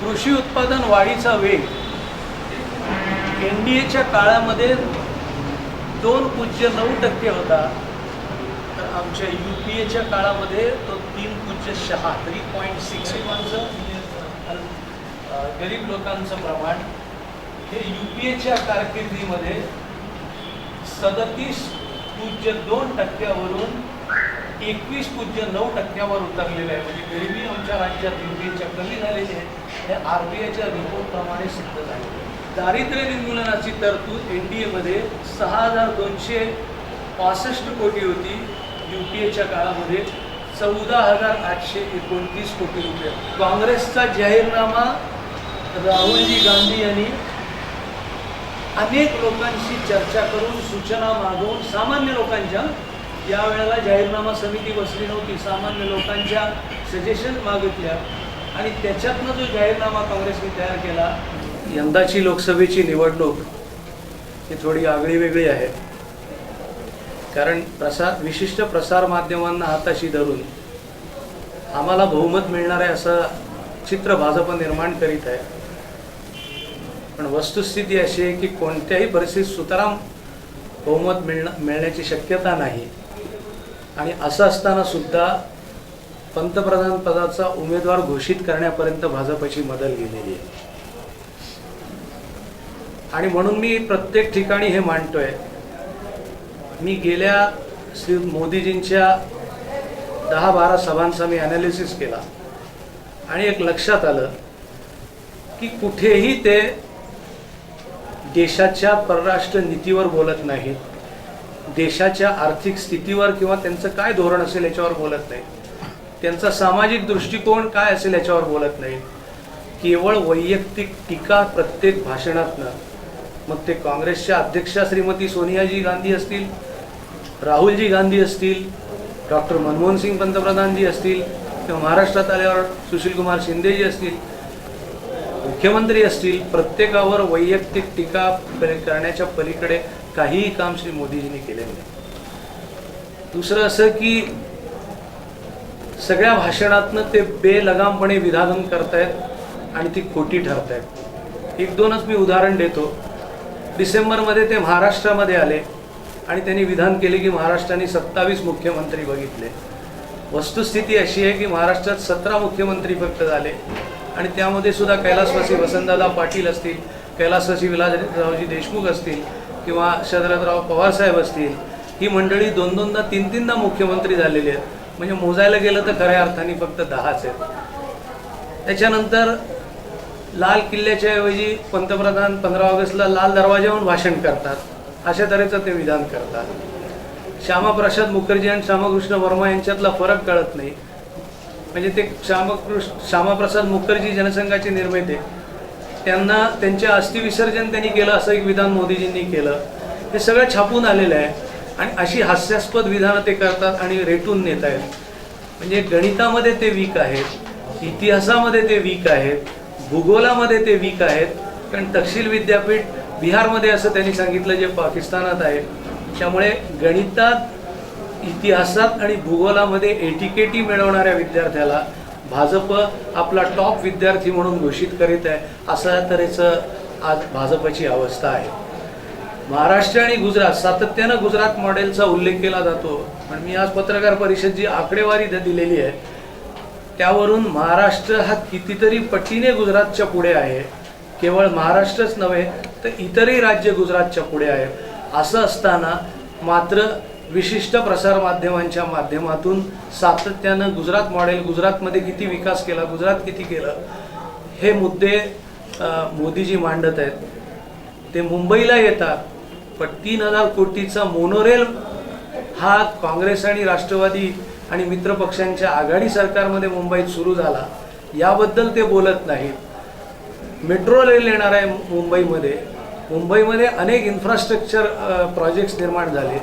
कृषी उत्पादन वाढीचा वेग. एन डी एच्या काळामध्ये दोन पूज्य नऊ टक्के होता. तर आमच्या यू पी एच्या काळामध्ये तो तीन पूज्य सहा थ्री पॉईंट सिक्स गरीब लोकांचं प्रमाण. हे यू पी एच्या कारकिर्दीमध्ये सदतीस पूज्य दोन टक्क्यावरून एकवीस पूज्य नऊ टक्क्यावर उतरलेलं आहे. म्हणजे गरिबी आमच्या राज्यात यू कमी झालेली आहे. हे आर बी आयच्या रिपोर्टप्रमाणे सिद्ध झाले. दारिद्र्य निर्मूलनाची तरतूद एन डी एमध्ये सहा हजार दोनशे पासष्ट कोटी होती. यू पी एच्या काळामध्ये चौदा हजार आठशे एकोणतीस कोटी रुपये. काँग्रेसचा जाहीरनामा राहुलजी गांधी यांनी अनेक लोकांशी चर्चा करून सूचना मागवून सामान्य लोकांच्या यावेळेला जाहीरनामा समिती बसली नव्हती. सामान्य लोकांच्या सजेशन मागितल्या. आणि त्याच्यातनं जो जाहीरनामा काँग्रेसने तयार केला यंदाची लोकसभेची निवडणूक ही थोडी आगळी वेगळी आहे. कारण प्रसार विशिष्ट प्रसार माध्यमांना हाताशी धरून आम्हाला बहुमत मिळणार आहे असं चित्र भाजप निर्माण करीत आहे. पण वस्तुस्थिती अशी आहे की कोणत्याही परिस्थितीत सुताराम बहुमत मिळणं मिळण्याची शक्यता नाही. आणि असं असताना सुद्धा पंतप्रधान पदाचा उमेदवार घोषित करण्यापर्यंत भाजपची मदत गेलेली आहे. आणि म्हणून मी प्रत्येक ठिकाणी हे मांडतोय. मी गेल्या श्री मोदीजींच्या दहा बारा सभांचा मी ॲनालिसिस केला. आणि एक लक्षात आलं की कुठेही ते देशाच्या परराष्ट्र नीतीवर बोलत नाहीत. देशाच्या आर्थिक स्थितीवर किंवा त्यांचं काय धोरण असेल याच्यावर बोलत नाही. त्यांचा सामाजिक दृष्टिकोन काय असेल याच्यावर बोलत नाही. केवळ वैयक्तिक टीका प्रत्येक भाषणातनं. मग ते काँग्रेसच्या अध्यक्षा श्रीमती सोनियाजी गांधी असतील राहुलजी गांधी असतील डॉक्टर मनमोहन सिंग पंतप्रधानजी असतील किंवा महाराष्ट्रात आल्यावर सुशीलकुमार शिंदेजी असतील मुख्यमंत्री असतील प्रत्येकावर वैयक्तिक टीका करण्याच्या पलीकडे काहीही काम श्री मोदीजींनी केले नाही. दुसरं असं की सगळ्या भाषणातनं ते बेलगामपणे विधान करतायत आणि ती खोटी ठरतायत. एक दोनच मी उदाहरण देतो. डिसेंबरमध्ये ते महाराष्ट्रामध्ये आले आणि त्यांनी विधान केले की महाराष्ट्राने सत्तावीस मुख्यमंत्री बघितले. वस्तुस्थिती अशी आहे की महाराष्ट्रात सतरा मुख्यमंत्री फक्त झाले आणि त्यामध्ये सुद्धा कैलासवासी वसंतदादा पाटील असतील कैलासवासी विलासरावजी देशमुख असतील किंवा शरदराव पवारसाहेब असतील ही मंडळी दोन दोनदा तीन तीनदा मुख्यमंत्री झालेली आहेत. म्हणजे मोजायला गेलं तर खऱ्या अर्थाने फक्त दहाच आहेत. त्याच्यानंतर लाल किल्ल्याच्या ऐवजी पंतप्रधान पंधरा ऑगस्टला लाल दरवाजाहून भाषण करतात. अशा तऱ्हेचं ते विधान करतात. श्यामाप्रसाद मुखर्जी आणि श्यामकृष्ण वर्मा यांच्यातला फरक कळत नाही. म्हणजे ते श्यामकृष्ण श्यामाप्रसाद मुखर्जी जनसंघाचे निर्माते. त्यांना त्यांच्या अस्थिविसर्जन त्यांनी केलं असं एक विधान मोदीजींनी केलं. हे सगळं छापून आलेलं आहे. आणि अशी हास्यास्पद विधानं ते करतात आणि रेटून नेत आहेत. म्हणजे गणितामध्ये ते वीक आहेत इतिहासामध्ये ते वीक आहेत भूगोलामध्ये ते वीक आहेत. कारण तक्षील विद्यापीठ बिहारमध्ये असं त्यांनी सांगितलं जे पाकिस्तानात आहे. त्यामुळे गणितात इतिहासात आणि भूगोलामध्ये एटिकेटी मिळवणाऱ्या विद्यार्थ्याला भाजप आपला टॉप विद्यार्थी म्हणून घोषित करीत आहे अशा तऱ्हेचं आज भाजपची अवस्था आहे. महाराष्ट्र आणि गुजरात सातत्यानं गुजरात मॉडेलचा उल्लेख केला जातो. पण मी आज पत्रकार परिषद जी आकडेवारी द- दिलेली आहे त्यावरून महाराष्ट्र हा कितीतरी पटीने गुजरातच्या पुढे आहे. केवळ महाराष्ट्रच नव्हे तर इतरही राज्य गुजरातच्या पुढे आहे. असं असताना मात्र विशिष्ट प्रसारमाध्यमांच्या माध्यमातून सातत्यानं गुजरात मॉडेल गुजरातमध्ये किती विकास केला गुजरात किती केलं हे मुद्दे मोदीजी मांडत आहेत. ते मुंबईला येतात पण तीन हजार कोटीचा मोनोरेल हा काँग्रेस आणि राष्ट्रवादी आणि मित्रपक्षांच्या आघाडी सरकारमध्ये मुंबईत सुरू झाला. याबद्दल ते बोलत नाहीत. मेट्रो रेल येणार आहे मुंबईमध्ये. मुंबईमध्ये अनेक इन्फ्रास्ट्रक्चर प्रोजेक्ट्स निर्माण झाले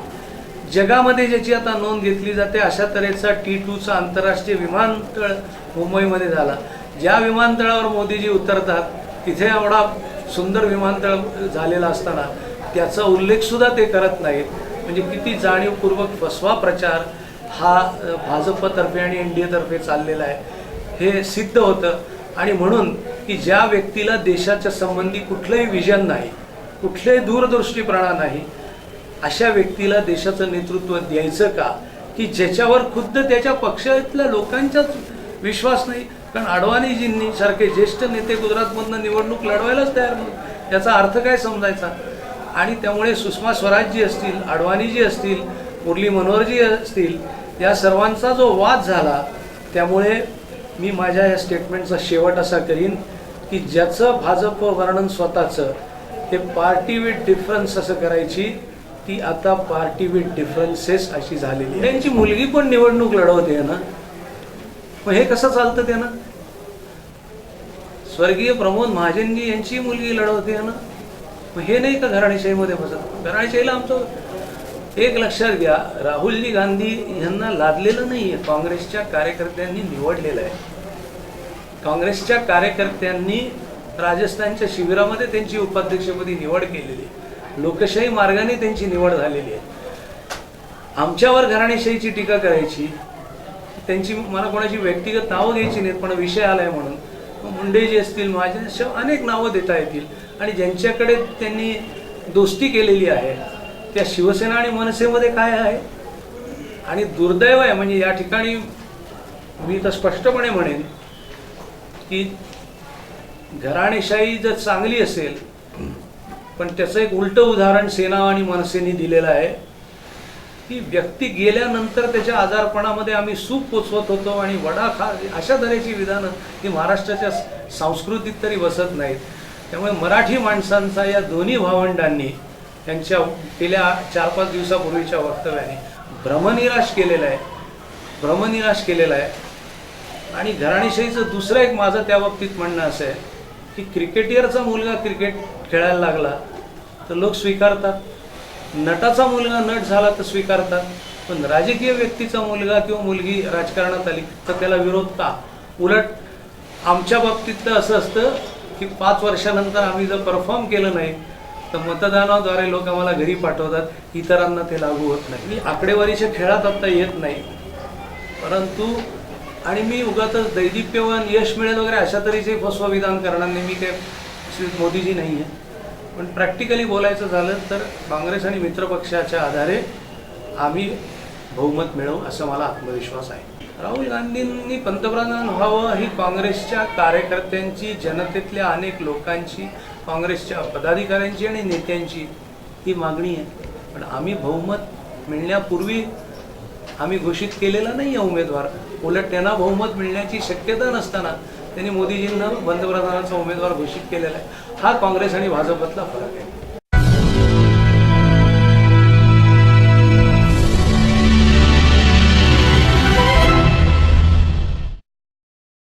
जगामध्ये ज्याची आता नोंद घेतली जाते अशा तऱ्हेचा टी टूचा आंतरराष्ट्रीय विमानतळ मुंबईमध्ये झाला. ज्या विमानतळावर मोदीजी उतरतात तिथे एवढा सुंदर विमानतळ झालेला असताना त्याचा उल्लेखसुद्धा ते करत नाहीत. म्हणजे किती जाणीवपूर्वक फसवा प्रचार हा भाजपतर्फे आणि एन डी एतर्फे चाललेला आहे. हे सिद्ध होतं. आणि म्हणून की ज्या व्यक्तीला देशाच्या संबंधी कुठलंही विजन नाही कुठलंही दूरदृष्टीपणा नाही अशा व्यक्तीला देशाचं नेतृत्व द्यायचं का? की ज्याच्यावर खुद्द त्याच्या पक्षातल्या लोकांचाच विश्वास नाही? कारण अडवाणीजींनी सारखे ज्येष्ठ नेते गुजरातमधनं निवडणूक लढवायलाच तयार नाही याचा अर्थ काय समजायचा? आणि त्यामुळे सुषमा स्वराजजी असतील अडवाणीजी असतील मुरली मनोहरजी असतील या सर्वांचा जो वाद झाला त्यामुळे मी माझ्या या स्टेटमेंटचा शेवट असा करीन की ज्याचं भाजप वर्णन स्वतःचं ते पार्टी विथ डिफरन्स असं करायची ती आता पार्टी विथ डिफरन्सेस अशी झालेली आहे. त्यांची मुलगी पण निवडणूक लढवते ना? मग हे कसं चालतं त्यानं? स्वर्गीय प्रमोद महाजनजी यांची मुलगी लढवते ना? मग हे नाही का घराणेशाहीमध्ये बसत घराणेशाहीला आमचं एक लक्षात घ्या राहुलजी गांधी यांना लादलेलं नाही आहे काँग्रेसच्या कार्यकर्त्यांनी निवडलेलं आहे. काँग्रेसच्या कार्यकर्त्यांनी राजस्थानच्या शिबिरामध्ये त्यांची उपाध्यक्षपदी निवड केलेली आहे. लोकशाही मार्गाने त्यांची निवड झालेली आहे. आमच्यावर घराणेशाहीची टीका करायची त्यांची मला कोणाची व्यक्तिगत नावं घ्यायची नाहीत पण विषय आलाय म्हणून. मुंडे जे असतील माझे अशा अनेक नावं देता येतील. आणि ज्यांच्याकडे त्यांनी दोस्ती केलेली आहे त्या शिवसेना आणि मनसेमध्ये काय आहे? आणि दुर्दैव आहे म्हणजे या ठिकाणी मी तर स्पष्टपणे म्हणेन की घराणेशाही जर चांगली असेल पण त्याचं एक उलटं उदाहरण सेना आणि मनसेने दिलेलं आहे. की व्यक्ती गेल्यानंतर त्याच्या आजारपणामध्ये आम्ही सूप पोचवत होतो आणि वडा खा अशा तऱ्हेची विधानं ही महाराष्ट्राच्या स- संस्कृतीत तरी बसत नाहीत. त्यामुळे मराठी माणसांचा या दोन्ही भावंडांनी त्यांच्या गेल्या चार पाच दिवसापूर्वीच्या वक्तव्याने भ्रमनिराश केलेला आहे. भ्रमनिराश केलेला आहे. आणि घराणेशाहीचं दुसरं एक माझं त्या बाबतीत म्हणणं असं आहे की क्रिकेटियरचा मुलगा क्रिकेट खेळायला लागला तर लोक स्वीकारतात. नटाचा मुलगा नट झाला तर स्वीकारतात. पण राजकीय व्यक्तीचा मुलगा किंवा मुलगी राजकारणात आली तर त्याला विरोध का? उलट आमच्या बाबतीत तर असं असतं की पाच वर्षानंतर आम्ही जर परफॉर्म केलं नाही तर मतदानाद्वारे लोक आम्हाला घरी पाठवतात. इतरांना ते लागू होत नाही. मी आकडेवारीच्या खेळात आत्ता येत नाही. परंतु आणि मी उगाच दैदिप्यवान यश मिळेल वगैरे अशा तऱ्हेचे फसवा विधान करणार नाही. मी काय श्री मोदीजी नाही आहे पण प्रॅक्टिकली बोलायचं झालं तर काँग्रेस आणि मित्रपक्षाच्या आधारे आम्ही बहुमत मिळवू असं मला आत्मविश्वास आहे. राहुल गांधींनी पंतप्रधान व्हावं ही काँग्रेसच्या कार्यकर्त्यांची जनतेतल्या अनेक लोकांची काँग्रेसच्या पदाधिकाऱ्यांची आणि नेत्यांची ही मागणी आहे. पण आम्ही बहुमत मिळण्यापूर्वी आम्ही घोषित केलेला नाही आहे उमेदवार. उलट त्यांना बहुमत मिळण्याची शक्यता नसताना त्यांनी मोदीजींना पंतप्रधानांचा उमेदवार घोषित केलेला आहे. हा काँग्रेस आणि भाजपतला फरक आहे.